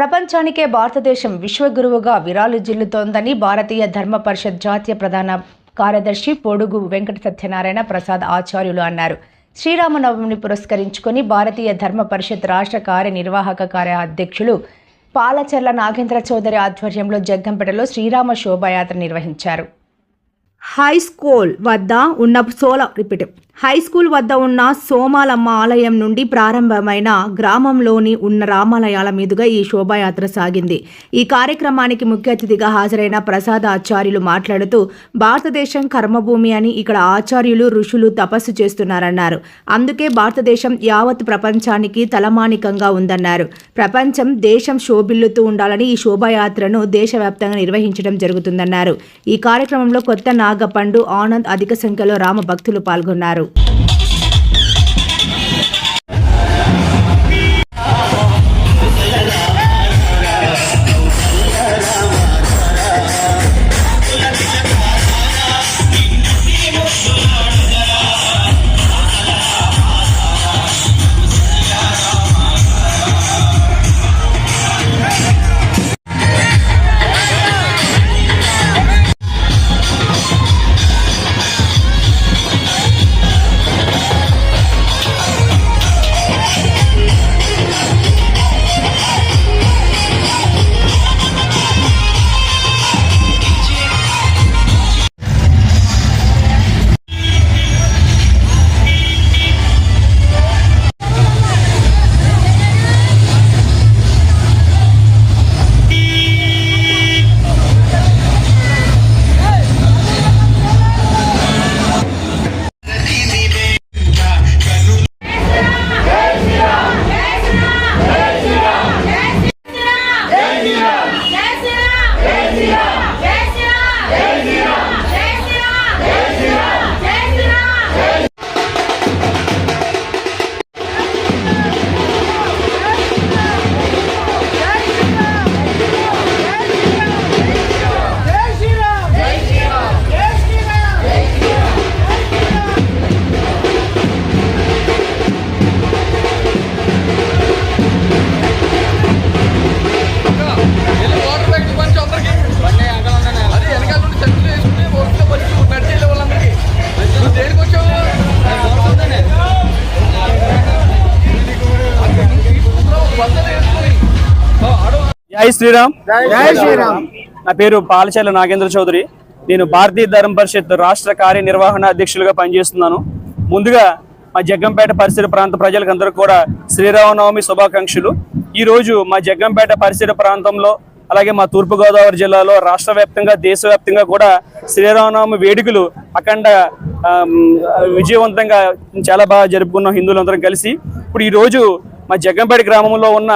ప్రపంచానికే భారతదేశం విశ్వగురువుగా విరాళిల్లుతోందని భారతీయ ధర్మ పరిషత్ జాతీయ ప్రధాన కార్యదర్శి పొడుగు వెంకట సత్యనారాయణ ప్రసాద్ ఆచార్యులు అన్నారు. శ్రీరామనవమిని పురస్కరించుకొని భారతీయ ధర్మ పరిషత్ రాష్ట్ర కార్యనిర్వాహక కార్య అధ్యక్షులు పాలచర్ల నాగేంద్ర చౌదరి ఆధ్వర్యంలో జగ్గంపేటలో శ్రీరామ శోభాయాత్ర నిర్వహించారు. హై స్కూల్ వద్ద ఉన్న సోల రిపీట్. హై స్కూల్ వద్ద ఉన్న సోమాలమ్మ ఆలయం నుండి ప్రారంభమైన గ్రామంలోని ఉన్న రామాలయాల మీదుగా ఈ శోభాయాత్ర సాగింది. ఈ కార్యక్రమానికి ముఖ్య అతిథిగా హాజరైన ప్రసాద ఆచార్యులు మాట్లాడుతూ భారతదేశం కర్మభూమి అని ఇక్కడ ఆచార్యులు ఋషులు తపస్సు చేస్తున్నారన్నారు. అందుకే భారతదేశం యావత్ ప్రపంచానికి తలమానికంగా ఉందన్నారు. ప్రపంచం దేశం శోభిల్లుతూ ఉండాలని ఈ శోభాయాత్రను దేశవ్యాప్తంగా నిర్వహించడం జరుగుతుందన్నారు. ఈ కార్యక్రమంలో కొత్త నాగపండు ఆనంద్ అధిక సంఖ్యలో రామ భక్తులు పాల్గొన్నారు. వెళ్ళి జై శ్రీరామ్. జై శ్రీరామ్. నా పేరు పాలచర్ల నాగేంద్ర చౌదరి. నేను భారతీయ ధర్మ పరిషత్ రాష్ట్ర కార్యనిర్వహణ అధ్యక్షులుగా పనిచేస్తున్నాను. ముందుగా మా జగ్గంపేట పరిసర ప్రాంత ప్రజలకందరూ కూడా శ్రీరామనవమి శుభాకాంక్షలు. ఈ రోజు మా జగ్గంపేట పరిసర ప్రాంతంలో అలాగే మా తూర్పుగోదావరి జిల్లాలో రాష్ట్ర వ్యాప్తంగా దేశవ్యాప్తంగా కూడా శ్రీరామనవమి వేడుకలు అఖండ విజయవంతంగా చాలా బాగా జరుపుకున్నాం హిందువులందరం కలిసి. ఇప్పుడు ఈ రోజు మా జగ్గంపేట గ్రామంలో ఉన్న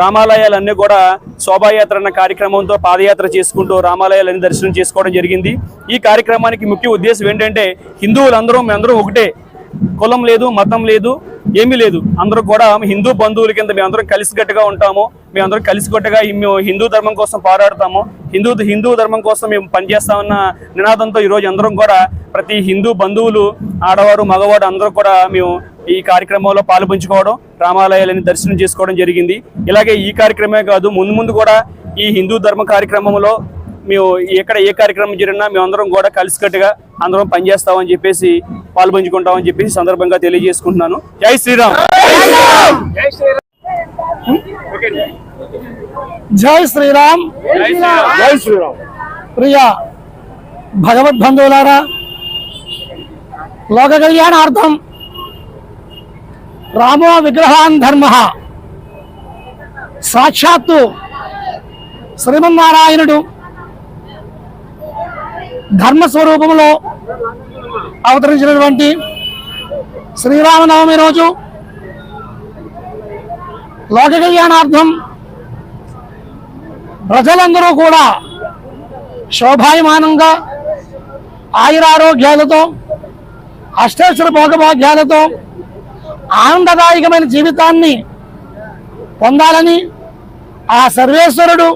రామాలయాలన్నీ కూడా శోభాయాత్ర అన్న కార్యక్రమంతో పాదయాత్ర చేసుకుంటూ రామాలయాలన్నీ దర్శనం చేసుకోవడం జరిగింది. ఈ కార్యక్రమానికి ముఖ్య ఉద్దేశం ఏంటంటే హిందువులందరూ మేమందరం ఒకటే. కులం లేదు మతం లేదు ఏమీ లేదు. అందరూ కూడా హిందూ బంధువుల కింద మేమందరం కలిసికట్టుగా ఉంటాము. మేమందరం కలిసికట్టుగా మేము హిందూ ధర్మం కోసం పోరాడతాము. హిందూ హిందూ ధర్మం కోసం మేము పనిచేస్తామన్న నినాదంతో ఈరోజు అందరం కూడా ప్రతి హిందూ బంధువులు ఆడవారు మగవాడు అందరూ కూడా మేము ఈ కార్యక్రమంలో పాలు పంచుకోవడం రామాలయాలని దర్శనం చేసుకోవడం జరిగింది. ఇలాగే ఈ కార్యక్రమమే కాదు ముందు ముందు కూడా ఈ హిందూ ధర్మ కార్యక్రమంలో మేము ఎక్కడ ఏ కార్యక్రమం జరిగినా మేమందరం కూడా కలిసికట్టుగా అందరం పనిచేస్తామని చెప్పేసి పాల్పంచుకుంటామని చెప్పేసి సందర్భంగా తెలియజేసుకుంటున్నాను. జై శ్రీరామ్! జై శ్రీరామ్! జై శ్రీరామ్! జై శ్రీరామ్! ప్రియ భగవద్బంధువులారా లోక కళ్యాణార్థం రామో విగ్రహాన్ ధర్మ. సాక్షాత్తు శ్రీమన్నారాయణుడు ధర్మస్వరూపంలో అవతరించినటువంటి శ్రీరామనవమి రోజు లోక కళ్యాణార్థం ప్రజలందరూ కూడా శోభాయమానంగా ఆయురారోగ్యాలతో అష్టేశ్వర భోగభాగ్యాలతో ఆనందదాయకమైన జీవితాన్ని పొందాలని ఆ సర్వేశ్వరుడు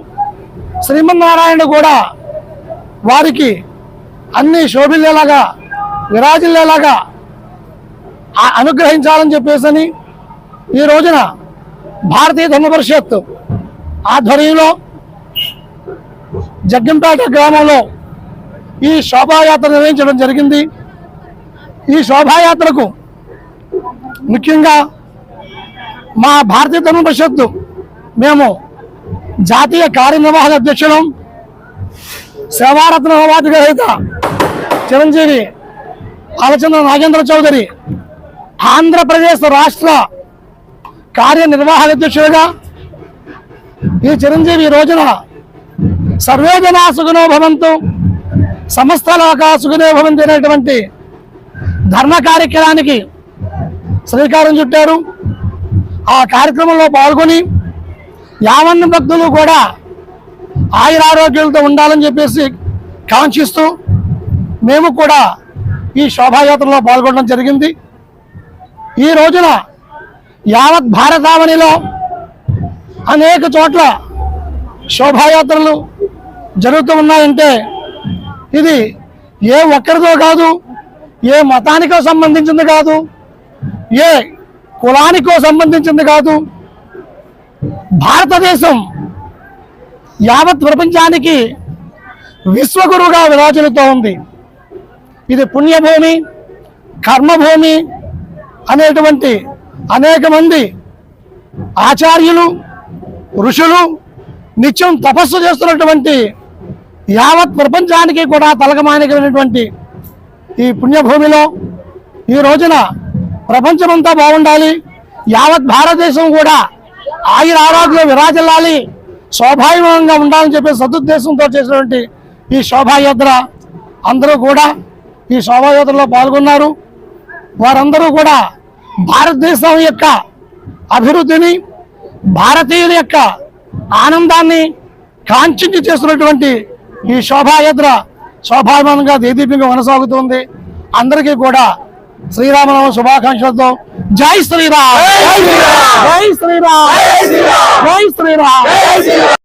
శ్రీమన్నారాయణుడు కూడా వారికి అన్ని శోభిల్లేలాగా విరాజిల్లేలాగా అనుగ్రహించాలని చెప్పేసని ఈ రోజున భారతీయ ధర్మ పరిషత్ ఆధ్వర్యంలో జగ్గంపేట గ్రామంలో ఈ శోభాయాత్ర నిర్వహించడం జరిగింది. ఈ శోభాయాత్రకు ముఖ్యంగా మా భారతీయ ధర్మ పరిషత్తు మేము జాతీయ కార్యనిర్వాహక అధ్యక్షులం సేవారత్న అవార్డు గ్రహీత చిరంజీవి ఆలచంద్ర నాగేంద్ర చౌదరి ఆంధ్రప్రదేశ్ రాష్ట్ర కార్యనిర్వాహక అధ్యక్షుడిగా ఈ చిరంజీవి రోజున సర్వేజనా సుగుణో భవంతు సమస్త లోక సుగుణో భవంతు అనేటువంటి ధర్మ కార్యక్రమానికి శ్రీకారం చుట్టారు. ఆ కార్యక్రమంలో పాల్గొని యావన్న భక్తులు కూడా ఆయురారోగ్యాలతో ఉండాలని చెప్పేసి కాంక్షిస్తూ మేము కూడా ఈ శోభాయాత్రలో పాల్గొనడం జరిగింది. ఈ రోజున యావత్ భారతావనిలో అనేక చోట్ల శోభాయాత్రలు జరుగుతూ ఉన్నాయంటే ఇది ఏ ఒక్కరితో కాదు ఏ మతానికో సంబంధించింది కాదు ఏ కులానికో సంబంధించింది కాదు. భారతదేశం యావత్ ప్రపంచానికి విశ్వగురువుగా విరాజులుతూ ఉంది. ఇది పుణ్యభూమి కర్మభూమి అనేటువంటి అనేక మంది ఆచార్యులు ఋషులు నిత్యం తపస్సు చేస్తున్నటువంటి యావత్ ప్రపంచానికి కూడా తలకమానికమైనటువంటి ఈ పుణ్యభూమిలో ఈ రోజున ప్రపంచమంతా బాగుండాలి. యావత్ భారతదేశం కూడా ఆయుర ఆరోగ్యం విరాజిల్లాలి. శోభాయమానంగా ఉండాలని చెప్పి సదుద్దేశంతో చేసినటువంటి ఈ శోభాయాత్ర అందరూ కూడా ఈ శోభాయాత్రలో పాల్గొన్నారు. వారందరూ కూడా భారతదేశం యొక్క అభివృద్ధిని భారతీయుల యొక్క ఆనందాన్ని కాంక్షించి చేస్తున్నటువంటి ఈ శోభాయాత్ర శోభామానంగా దేదీపంగా కొనసాగుతుంది. అందరికీ కూడా శ్రీరామనామ శుభాకాంక్షలతో జై శ్రీరామ్. జై శ్రీరామ్. జై శ్రీరామ్.